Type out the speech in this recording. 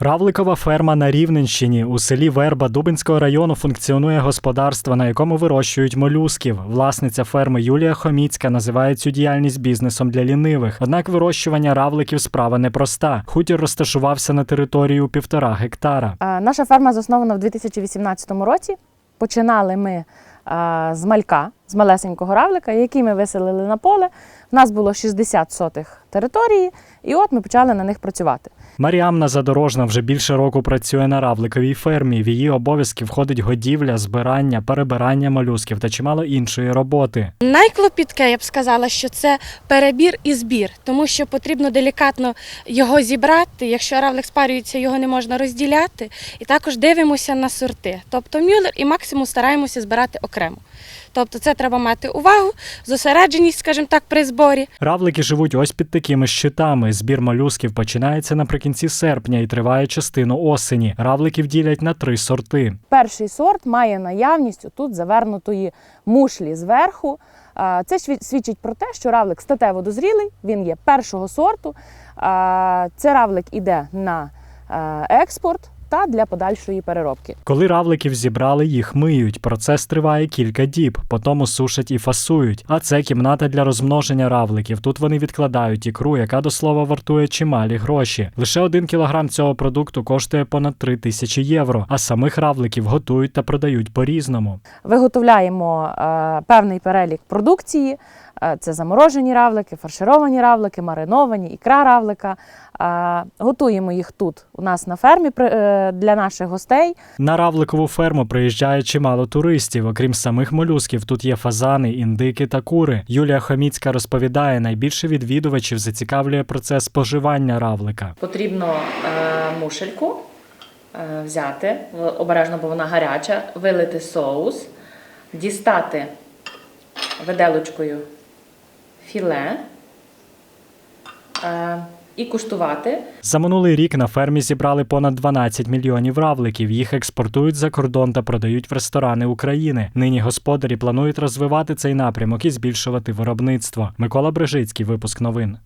Равликова ферма на Рівненщині у селі Верба Дубинського району функціонує господарство, на якому вирощують молюсків. Власниця ферми Юлія Хоміцька називає цю діяльність бізнесом для лінивих. Однак вирощування равликів справа непроста. Хутір розташувався на території у півтора гектара. Наша ферма заснована в 2018 році. Починали ми з малька, з малесенького равлика, який ми виселили на поле. У нас було 60 сотих території, і от ми почали на них працювати. Маріамна Задорожна вже більше року працює на равликовій фермі. В її обов'язки входить годівля, збирання, перебирання молюсків та чимало іншої роботи. Найклопітке, я б сказала, що це перебір і збір, тому що потрібно делікатно його зібрати. Якщо равлик спарюється, його не можна розділяти. І також дивимося на сорти. Тобто мюллер і максимум стараємося збирати окремо. Тобто це треба мати увагу, зосередженість, скажімо так, при зборі. Равлики живуть ось під такими щитами. Збір молюсків починається наприкінці серпня і триває частину осені. Равликів ділять на три сорти. Перший сорт має наявність тут завернутої мушлі зверху. Це свідчить про те, що равлик статево дозрілий, він є першого сорту. Це равлик іде на е, експорт та для подальшої переробки. Коли равликів зібрали, їх миють. Процес триває кілька діб, потім сушать і фасують. А це кімната для розмноження равликів. Тут вони відкладають ікру, яка до слова вартує чималі гроші. Лише один кілограм цього продукту коштує понад 3 тисячі євро. А самих равликів готують та продають по-різному. Виготовляємо е, певний перелік продукції. Е, Це заморожені равлики, фаршировані равлики, мариновані, ікра равлика. Е, Готуємо їх тут у нас на фермі е, для наших гостей. На равликову ферму приїжджає чимало туристів. Окрім самих молюсків, тут є фазани, індики та кури. Юлія Хоміцька розповідає, найбільше відвідувачів зацікавлює процес споживання равлика. Потрібно е, мушельку е, взяти обережно, бо вона гаряча, вилити соус, дістати виделочкою філе е, і куштувати. За минулий рік на фермі зібрали понад 12 мільйонів равликів. Їх експортують за кордон та продають в ресторани України. Нині господарі планують розвивати цей напрямок і збільшувати виробництво. Микола Брижицький, випуск новин.